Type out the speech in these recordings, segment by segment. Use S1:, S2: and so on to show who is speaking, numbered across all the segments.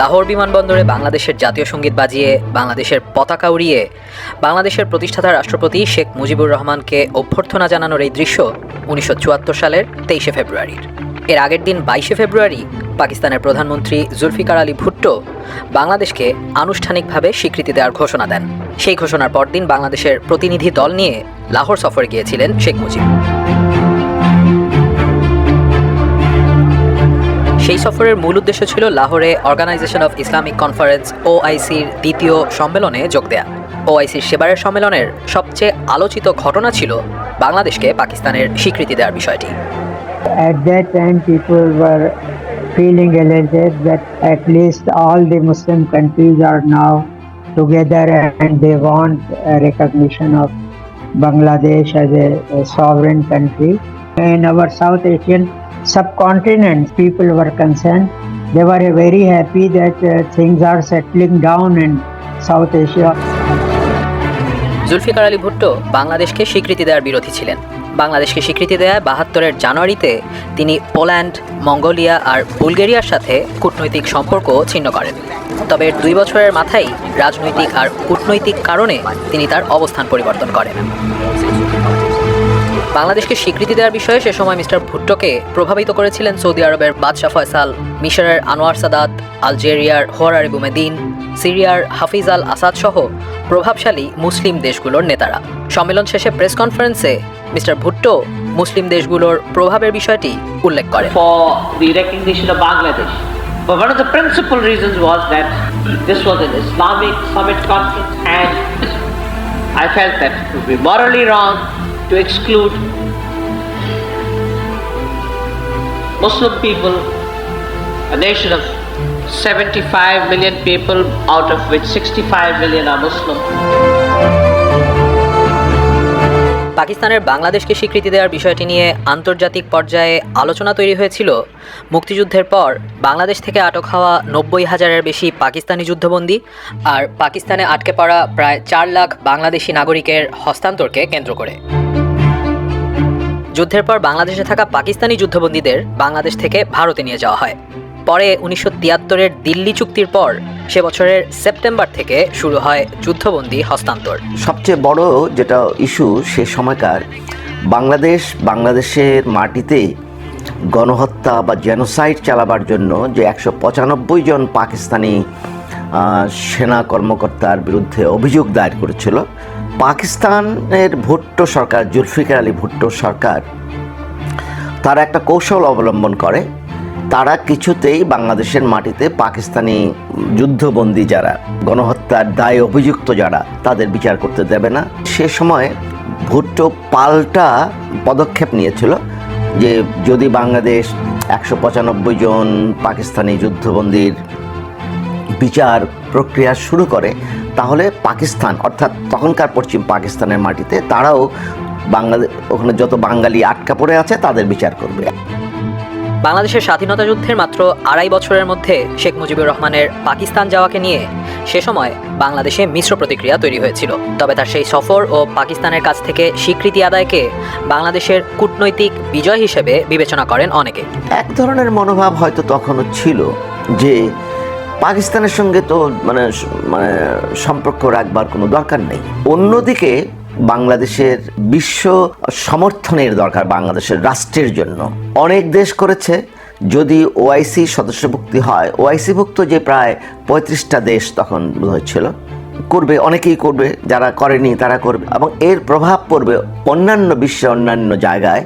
S1: লাহোর বিমানবন্দরে বাংলাদেশের জাতীয় সংগীত বাজিয়ে বাংলাদেশের পতাকা উড়িয়ে বাংলাদেশের প্রতিষ্ঠাতা রাষ্ট্রপতি শেখ মুজিবুর রহমানকে অভ্যর্থনা জানানোর এই দৃশ্য উনিশশো চুয়াত্তর সালের তেইশে ফেব্রুয়ারির। এর আগের দিন বাইশে ফেব্রুয়ারি পাকিস্তানের প্রধানমন্ত্রী জুলফিকার আলী ভুট্টো বাংলাদেশকে আনুষ্ঠানিকভাবে স্বীকৃতি দেওয়ার ঘোষণা দেন। সেই ঘোষণার পরদিন বাংলাদেশের প্রতিনিধি দল নিয়ে লাহোর সফরে গিয়েছিলেন শেখ মুজিব। সেই সফরের মূল উদ্দেশ্য ছিল লাহোরে অর্গানাইজেশন অফ ইসলামিক কনফারেন্স ওআইসির দ্বিতীয় সম্মেলনে যোগ দেয়া ওআইসির সেবারের সম্মেলনের সবচেয়ে আলোচিত ঘটনা ছিল বাংলাদেশকে পাকিস্তানের স্বীকৃতি দেওয়ার বিষয়টি
S2: feeling elated that at least all the Muslim countries are now together and they want a recognition of Bangladesh as a, a sovereign country. In our South Asian subcontinent, people were concerned. They were very happy that uh, things are settling down in South Asia.
S1: Zulfikar Ali Bhutto বাংলাদেশকে স্বীকৃতি দেওয়ার বিরোধী ছিলেন বাংলাদেশকে স্বীকৃতি দেয় বাহাত্তরের জানুয়ারিতে তিনি পোল্যান্ড মঙ্গোলিয়া আর বুলগেরিয়ার সাথে কূটনৈতিক সম্পর্ক ছিন্ন করেন তবে দুই বছরের মাথায় রাজনৈতিক আর কূটনৈতিক কারণে তিনি তার অবস্থান পরিবর্তন করেন বাংলাদেশকে স্বীকৃতি দেওয়ার বিষয়ে সে সময় মিস্টার ভুট্টোকে প্রভাবিত করেছিলেন সৌদি আরবের বাদশাহ ফয়সাল, মিশরের আনোয়ার সাদাত, আলজেরিয়ার হোয়ার বুমেদিন সিরিয়ার হাফিজ আল আসাদ সহ প্রভাবশালী মুসলিম দেশগুলোর নেতারা সম্মেলন শেষে প্রেস কনফারেন্সে মিস্টার ভুট্টো মুসলিম দেশগুলোর প্রভাবের বিষয়টি উল্লেখ
S3: Bangladesh. But one of the principal reasons was that this was an Islamic summit conference and I felt that it would be morally wrong to exclude Muslim people, a nation of 75 million people, out of which 65 million are Muslim.
S1: পাকিস্তানের বাংলাদেশকে স্বীকৃতি দেওয়ার বিষয়টি নিয়ে আন্তর্জাতিক পর্যায়ে আলোচনা তৈরি হয়েছিল মুক্তিযুদ্ধের পর বাংলাদেশ থেকে আটক হওয়া নব্বই হাজারের বেশি পাকিস্তানি যুদ্ধবন্দী আর পাকিস্তানে আটকে পড়া প্রায় চার লাখ বাংলাদেশি নাগরিকের হস্তান্তরকে কেন্দ্র করে যুদ্ধের পর বাংলাদেশে থাকা পাকিস্তানি যুদ্ধবন্দীদের বাংলাদেশ থেকে ভারতে নিয়ে যাওয়া হয়। পরে উনিশশো তিয়াত্তরের দিল্লি চুক্তির পর সে বছরের সেপ্টেম্বর থেকে শুরু হয় যুদ্ধবন্দী হস্তান্তর।
S4: সবচেয়ে বড় যেটা ইস্যু সে সময়কার, বাংলাদেশ বাংলাদেশের মাটিতে গণহত্যা বা জেনোসাইড চালাবার জন্য যে একশো পঁচানব্বই জন পাকিস্তানি সেনা কর্মকর্তার বিরুদ্ধে অভিযোগ দায়ের করেছিল পাকিস্তানের ভুট্টো সরকার, জুলফিকার আলী ভুট্টো সরকার, তারা একটা কৌশল অবলম্বন করে। তারা কিছুতেই বাংলাদেশের মাটিতে পাকিস্তানি যুদ্ধবন্দী যারা, গণহত্যার দায়ে অভিযুক্ত যারা, তাদের বিচার করতে দেবে না। সে সময় ভুট্টো পাল্টা পদক্ষেপ নিয়েছিল যে, যদি বাংলাদেশ একশো পঁচানব্বই জন পাকিস্তানি যুদ্ধবন্দীর বিচার প্রক্রিয়া শুরু করে তাহলে পাকিস্তান অর্থাৎ তখনকার পশ্চিম পাকিস্তানের মাটিতে তারাও বাংলাদেশ ওখানে যত বাঙালি আটকা পড়ে আছে তাদের বিচার করবে।
S1: বাংলাদেশের স্বাধীনতা যুদ্ধের মাত্র আড়াই বছরের মধ্যে শেখ মুজিবুর রহমানের পাকিস্তান যাওয়াকে নিয়ে সে সময় বাংলাদেশে মিশ্র প্রতিক্রিয়া তৈরি হয়েছিল। তবে তার সেই সফর ও পাকিস্তানের কাছ থেকে স্বীকৃতি আদায়কে বাংলাদেশের কূটনৈতিক বিজয় হিসেবে বিবেচনা করেন অনেকে।
S4: এক ধরনের মনোভাব হয়তো তখনও ছিল যে পাকিস্তানের সঙ্গে তো মানে মানে সম্পর্ক রাখবার কোনো দরকার নেই। অন্যদিকে বাংলাদেশের বিশ্ব সমর্থনের দরকার বাংলাদেশের রাষ্ট্রের জন্য। অনেক দেশ করেছে, যদি ওআইসি সদস্যভুক্তি হয়। ওআইসিভুক্ত যে প্রায় পঁয়ত্রিশটা দেশ তখন বোধহয় ছিল। করবে, অনেকেই করবে, যারা করেনি তারা করবে। এবং এর প্রভাব পড়বে অন্যান্য বিশ্বে অন্যান্য জায়গায়।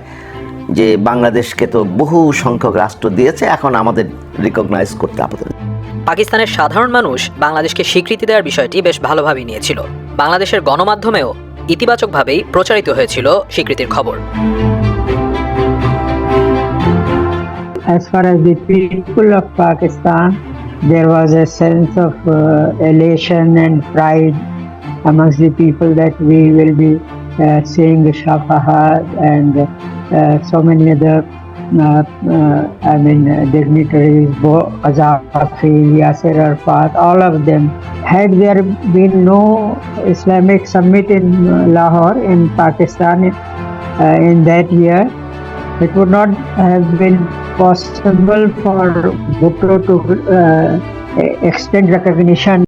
S4: যে বাংলাদেশকে তো বহু সংখ্যক রাষ্ট্র দিয়েছে এখন আমাদের রিকগনাইজ করতে আপাতত।
S1: পাকিস্তানের সাধারণ মানুষ বাংলাদেশকে স্বীকৃতি দেওয়ার বিষয়টি বেশ ভালোভাবেই নিয়েছিল। বাংলাদেশের গণমাধ্যমেও ইতিবাচকভাবেই প্রচারিত হয়েছিল স্বীকৃতির খবর।
S2: As far as the people of Pakistan, there was a sense of uh, elation and pride amongst the people that we will be uh, seeing Shafahat and uh, so many other, uh, uh, I mean, uh, dignitaries, Bo- Qaddafi, Yasser Arafat, all of them. Had there been no Islamic summit in Lahore, in Pakistan, in that year, it would not have been possible for Bhutto to extend recognition